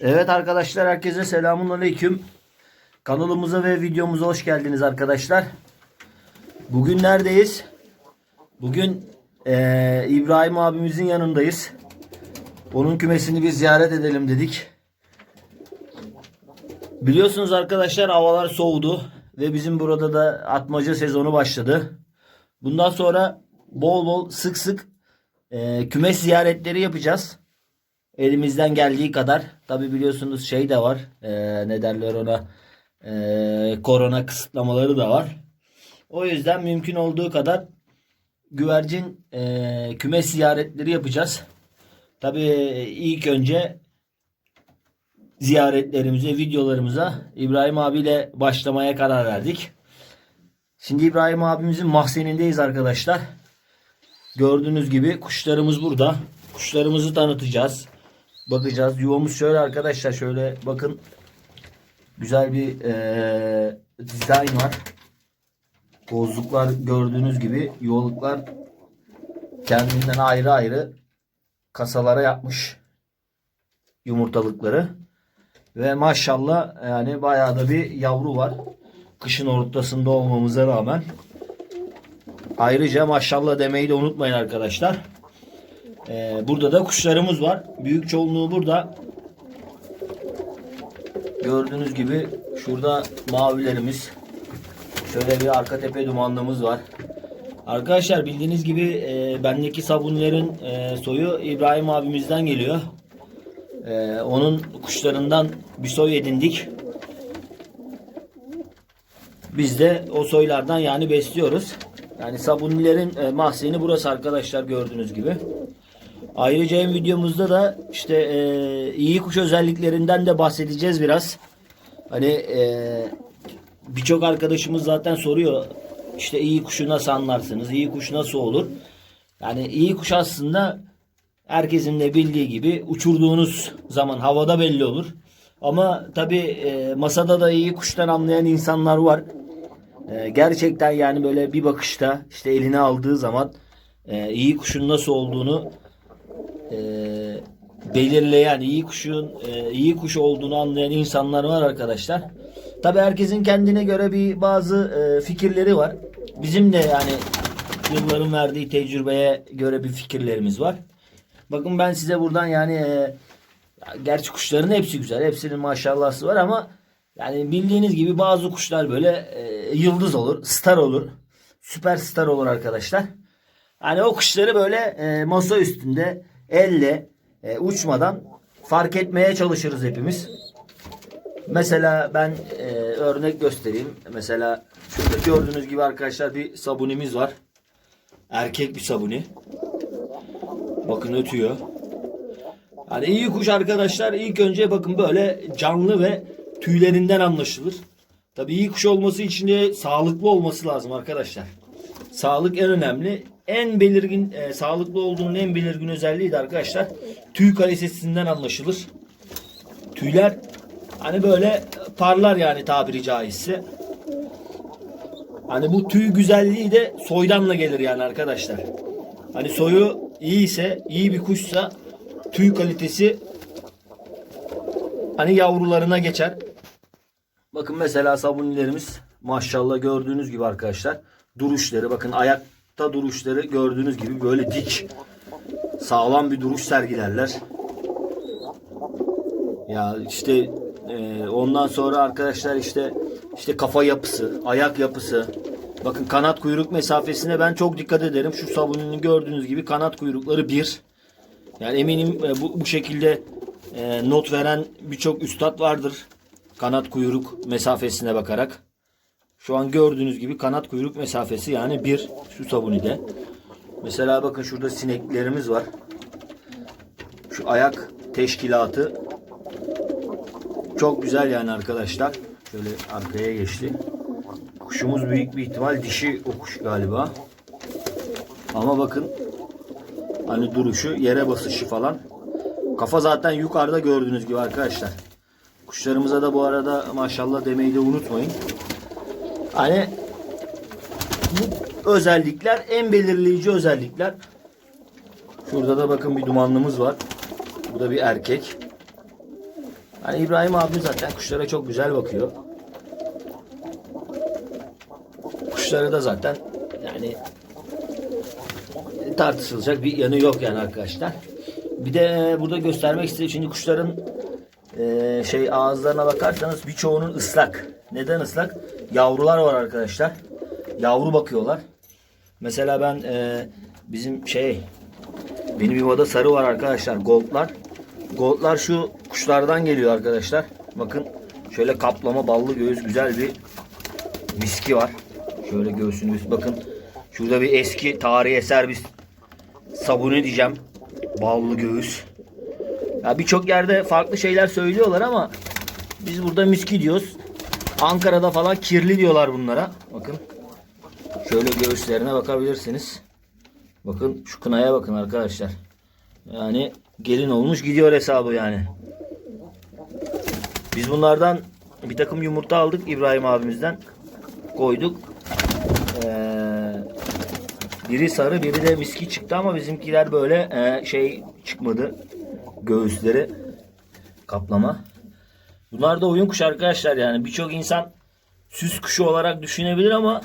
Evet arkadaşlar herkese selamun aleyküm. Kanalımıza ve videomuza hoş geldiniz arkadaşlar. Bugün neredeyiz? Bugün eee, İbrahim abimizin yanındayız. Onun kümesini bir ziyaret edelim dedik. Biliyorsunuz arkadaşlar havalar soğudu ve bizim burada da atmaca sezonu başladı. Bundan sonra bol bol sık sık eee, kümes ziyaretleri yapacağız. Elimizden geldiği kadar. Tabi biliyorsunuz şey de var. Eee, ne derler ona? Eee, korona kısıtlamaları da var. O yüzden mümkün olduğu kadar güvercin eee kümes ziyaretleri yapacağız. Tabi ilk önce ziyaretlerimize, videolarımıza İbrahim abiyle başlamaya karar verdik. Şimdi İbrahim abimizin mahzenindeyiz arkadaşlar. Gördüğünüz gibi kuşlarımız burada. Kuşlarımızı tanıtacağız. Bakacağız. Yuvamız şöyle arkadaşlar. Şöyle bakın. Güzel bir eee dizayn var. Bozluklar gördüğünüz gibi yuvalıklar kendinden ayrı ayrı kasalara yapmış yumurtalıkları. Ve maşallah yani bayağı da bir yavru var. Kışın ortasında olmamıza rağmen. Ayrıca maşallah demeyi de unutmayın arkadaşlar. Ee, burada da kuşlarımız var. Büyük çoğunluğu burada. Gördüğünüz gibi şurada mavilerimiz. Şöyle bir arka tepe dumanlımız var. Arkadaşlar bildiğiniz gibi e, bendeki sabunlerin e, soyu İbrahim abimizden geliyor. E, onun kuşlarından bir soy edindik. Biz de o soylardan yani besliyoruz. Yani sabunilerin e, mahzeni burası arkadaşlar gördüğünüz gibi. Ayrıca hem videomuzda da işte e, iyi kuş özelliklerinden de bahsedeceğiz biraz. Hani e, birçok arkadaşımız zaten soruyor. İşte iyi kuşu nasıl anlarsınız? İyi kuş nasıl olur? Yani iyi kuş aslında herkesin de bildiği gibi uçurduğunuz zaman havada belli olur. Ama tabi masada da iyi kuştan anlayan insanlar var. E, gerçekten yani böyle bir bakışta işte eline aldığı zaman e, iyi kuşun nasıl olduğunu e, belirleyen iyi kuşun e, iyi kuş olduğunu anlayan insanlar var arkadaşlar. Tabi herkesin kendine göre bir bazı e, fikirleri var. Bizim de yani yılların verdiği tecrübeye göre bir fikirlerimiz var. Bakın ben size buradan yani e, gerçi kuşların hepsi güzel. Hepsinin maşallahı var ama yani bildiğiniz gibi bazı kuşlar böyle e, yıldız olur, star olur. Süperstar olur arkadaşlar. Hani o kuşları böyle e, masa üstünde elle e, uçmadan fark etmeye çalışırız hepimiz. Mesela ben e, örnek göstereyim. Mesela şurada gördüğünüz gibi arkadaşlar bir sabunimiz var. Erkek bir sabuni. Bakın ötüyor. Yani iyi kuş arkadaşlar ilk önce bakın böyle canlı ve tüylerinden anlaşılır. Tabii iyi kuş olması için de sağlıklı olması lazım arkadaşlar. Sağlık en önemli. En belirgin, e, sağlıklı olduğunun en belirgin özelliği de arkadaşlar tüy kalitesinden anlaşılır. Tüyler hani böyle parlar yani tabiri caizse. Hani bu tüy güzelliği de soydanla gelir yani arkadaşlar. Hani soyu iyi ise, iyi bir kuşsa tüy kalitesi hani yavrularına geçer. Bakın mesela sabunilerimiz maşallah gördüğünüz gibi arkadaşlar duruşları bakın ayakta duruşları gördüğünüz gibi böyle dik sağlam bir duruş sergilerler. Ya işte e, ondan sonra arkadaşlar işte işte kafa yapısı, ayak yapısı. Bakın kanat kuyruk mesafesine ben çok dikkat ederim. Şu sabunun gördüğünüz gibi kanat kuyrukları bir. Yani eminim e, bu, bu şekilde e, not veren birçok üstad vardır. Kanat kuyruk mesafesine bakarak. Şu an gördüğünüz gibi kanat kuyruk mesafesi yani bir şu sabunide. Mesela bakın şurada sineklerimiz var. Şu ayak teşkilatı çok güzel yani arkadaşlar. Şöyle arkaya geçti. Kuşumuz büyük bir ihtimal dişi o kuş galiba. Ama bakın hani duruşu, yere basışı falan. Kafa zaten yukarıda gördüğünüz gibi arkadaşlar. Kuşlarımıza da bu arada maşallah demeyi de unutmayın. Hani bu özellikler en belirleyici özellikler. Şurada da bakın bir dumanlımız var. Bu da bir erkek. Hani İbrahim abi zaten kuşlara çok güzel bakıyor. Kuşları da zaten yani tartışılacak bir yanı yok yani arkadaşlar. Bir de burada göstermek istediğim şimdi kuşların e, şey ağızlarına bakarsanız birçoğunun ıslak. Neden ıslak? Yavrular var arkadaşlar. Yavru bakıyorlar. Mesela ben e, bizim şey benim yuvada sarı var arkadaşlar. Goldlar. Goldlar şu kuşlardan geliyor arkadaşlar. Bakın şöyle kaplama ballı göğüs güzel bir miski var. Şöyle göğsünü üst bakın. Şurada bir eski tarihi eser bir sabunu diyeceğim. Ballı göğüs. Ya birçok yerde farklı şeyler söylüyorlar ama biz burada miski diyoruz. Ankara'da falan kirli diyorlar bunlara. Bakın. Şöyle göğüslerine bakabilirsiniz. Bakın şu kınaya bakın arkadaşlar. Yani gelin olmuş gidiyor hesabı yani. Biz bunlardan bir takım yumurta aldık İbrahim abimizden. Koyduk. Ee, biri sarı biri de miski çıktı ama bizimkiler böyle e, şey çıkmadı. Göğüsleri kaplama. Bunlar da oyun kuşu arkadaşlar yani birçok insan süs kuşu olarak düşünebilir ama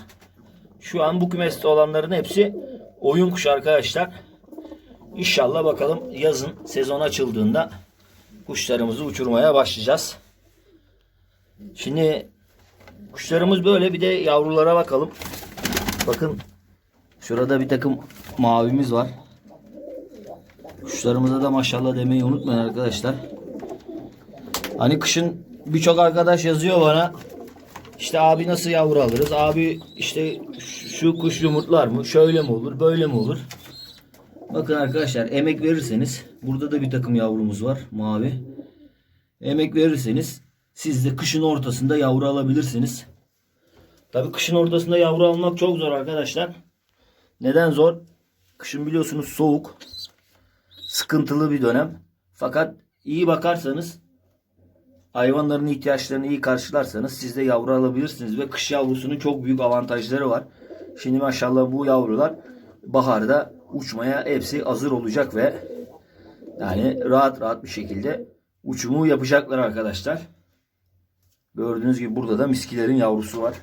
şu an bu kümeste olanların hepsi oyun kuşu arkadaşlar. İnşallah bakalım yazın sezon açıldığında kuşlarımızı uçurmaya başlayacağız. Şimdi kuşlarımız böyle bir de yavrulara bakalım. Bakın şurada bir takım mavimiz var. Kuşlarımıza da maşallah demeyi unutmayın arkadaşlar. Hani kışın birçok arkadaş yazıyor bana. İşte abi nasıl yavru alırız? Abi işte şu kuş yumurtlar mı? Şöyle mi olur? Böyle mi olur? Bakın arkadaşlar emek verirseniz burada da bir takım yavrumuz var mavi. Emek verirseniz siz de kışın ortasında yavru alabilirsiniz. Tabii kışın ortasında yavru almak çok zor arkadaşlar. Neden zor? Kışın biliyorsunuz soğuk. Sıkıntılı bir dönem. Fakat iyi bakarsanız hayvanların ihtiyaçlarını iyi karşılarsanız siz de yavru alabilirsiniz ve kış yavrusunun çok büyük avantajları var. Şimdi maşallah bu yavrular baharda uçmaya hepsi hazır olacak ve yani rahat rahat bir şekilde uçumu yapacaklar arkadaşlar. Gördüğünüz gibi burada da miskilerin yavrusu var.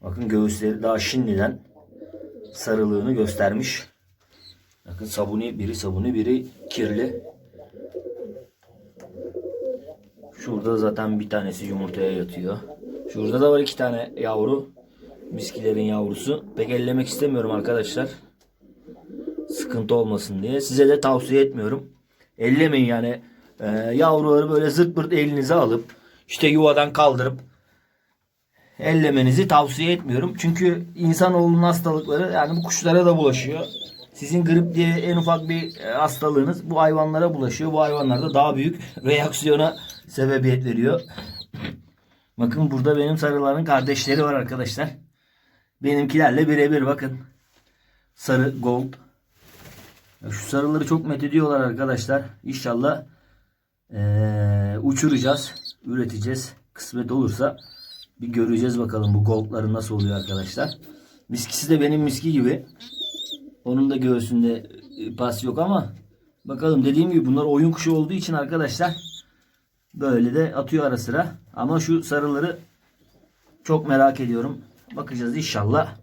Bakın göğüsleri daha şimdiden sarılığını göstermiş. Bakın sabuni biri sabuni biri kirli. Şurada zaten bir tanesi yumurtaya yatıyor. Şurada da var iki tane yavru. Miskilerin yavrusu. Pek ellemek istemiyorum arkadaşlar. Sıkıntı olmasın diye. Size de tavsiye etmiyorum. Ellemeyin yani. Ee, yavruları böyle zırt pırt elinize alıp işte yuvadan kaldırıp ellemenizi tavsiye etmiyorum. Çünkü insanoğlunun hastalıkları yani bu kuşlara da bulaşıyor. Sizin grip diye en ufak bir e, hastalığınız bu hayvanlara bulaşıyor. Bu hayvanlarda daha büyük reaksiyona sebebiyet veriyor. Bakın burada benim sarıların kardeşleri var arkadaşlar. Benimkilerle birebir bakın. Sarı gold. Şu sarıları çok met ediyorlar arkadaşlar. İnşallah eee, uçuracağız. Üreteceğiz. Kısmet olursa bir göreceğiz bakalım bu goldların nasıl oluyor arkadaşlar. Miskisi de benim miski gibi. Onun da göğsünde e, pas yok ama bakalım dediğim gibi bunlar oyun kuşu olduğu için arkadaşlar böyle de atıyor ara sıra. Ama şu sarıları çok merak ediyorum. Bakacağız inşallah.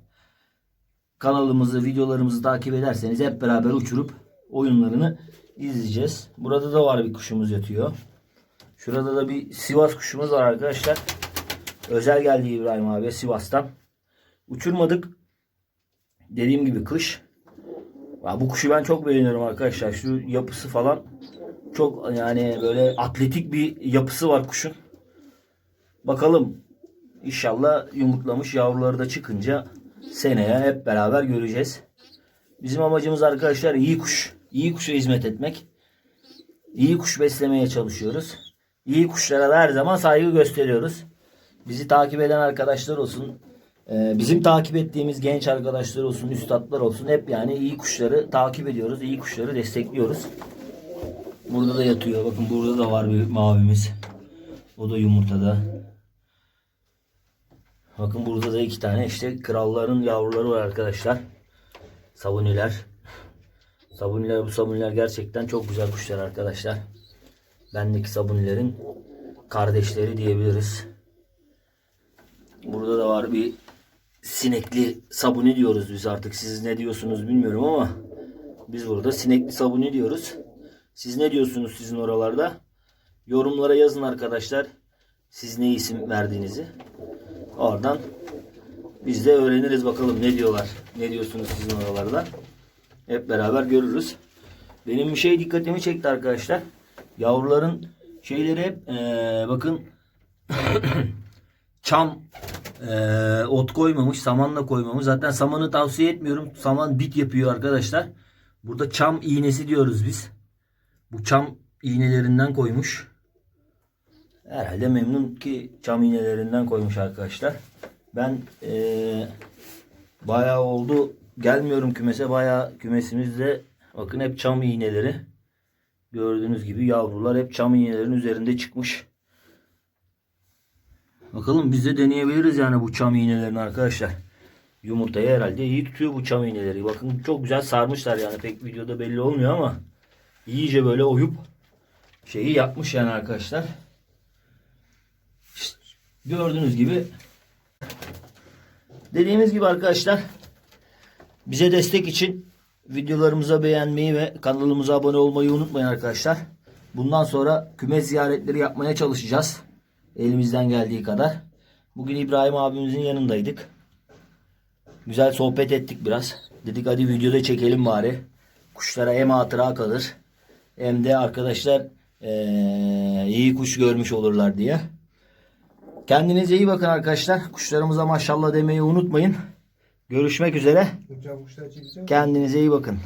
Kanalımızı, videolarımızı takip ederseniz hep beraber uçurup oyunlarını izleyeceğiz. Burada da var bir kuşumuz yatıyor. Şurada da bir Sivas kuşumuz var arkadaşlar. Özel geldi İbrahim abi Sivas'tan. Uçurmadık. Dediğim gibi kış. Ya bu kuşu ben çok beğeniyorum arkadaşlar. Şu yapısı falan çok yani böyle atletik bir yapısı var kuşun. Bakalım İnşallah yumurtlamış yavruları da çıkınca seneye hep beraber göreceğiz. Bizim amacımız arkadaşlar iyi kuş. iyi kuşa hizmet etmek. İyi kuş beslemeye çalışıyoruz. İyi kuşlara da her zaman saygı gösteriyoruz. Bizi takip eden arkadaşlar olsun. E, Bizim takip ettiğimiz genç arkadaşlar olsun, üstadlar olsun. Hep yani iyi kuşları takip ediyoruz. iyi kuşları destekliyoruz. Burada da yatıyor. Bakın burada da var bir mavimiz. O da yumurtada. Bakın burada da iki tane işte kralların yavruları var arkadaşlar. Sabuniler. Sabuniler bu sabuniler gerçekten çok güzel kuşlar arkadaşlar. bendeki sabunilerin kardeşleri diyebiliriz. Burada da var bir sinekli sabuni diyoruz biz artık. Siz ne diyorsunuz bilmiyorum ama biz burada sinekli sabuni diyoruz. Siz ne diyorsunuz sizin oralarda? Yorumlara yazın arkadaşlar. Siz ne isim verdiğinizi. Oradan biz de öğreniriz bakalım ne diyorlar. Ne diyorsunuz sizin oralarda. Hep beraber görürüz. Benim bir şey dikkatimi çekti arkadaşlar. Yavruların şeyleri hep eee, bakın çam eee, ot koymamış, samanla koymamış. Zaten samanı tavsiye etmiyorum. Saman bit yapıyor arkadaşlar. Burada çam iğnesi diyoruz biz. Bu çam iğnelerinden koymuş. Herhalde memnun ki çam iğnelerinden koymuş arkadaşlar. Ben eee bayağı oldu gelmiyorum kümese. Bayağı kümesimizde bakın hep çam iğneleri. Gördüğünüz gibi yavrular hep çam iğnelerinin üzerinde çıkmış. Bakalım biz de deneyebiliriz yani bu çam iğnelerini arkadaşlar. Yumurtayı herhalde iyi tutuyor bu çam iğneleri. Bakın çok güzel sarmışlar yani pek videoda belli olmuyor ama iyice böyle oyup şeyi yapmış yani arkadaşlar. İşte gördüğünüz gibi dediğimiz gibi arkadaşlar bize destek için videolarımıza beğenmeyi ve kanalımıza abone olmayı unutmayın arkadaşlar. Bundan sonra kümes ziyaretleri yapmaya çalışacağız. Elimizden geldiği kadar. Bugün İbrahim abimizin yanındaydık. Güzel sohbet ettik biraz. Dedik hadi videoda çekelim bari. Kuşlara hem hatıra kalır hem de arkadaşlar eee, iyi kuş görmüş olurlar diye. Kendinize iyi bakın arkadaşlar. Kuşlarımıza maşallah demeyi unutmayın. Görüşmek üzere. Kendinize iyi bakın.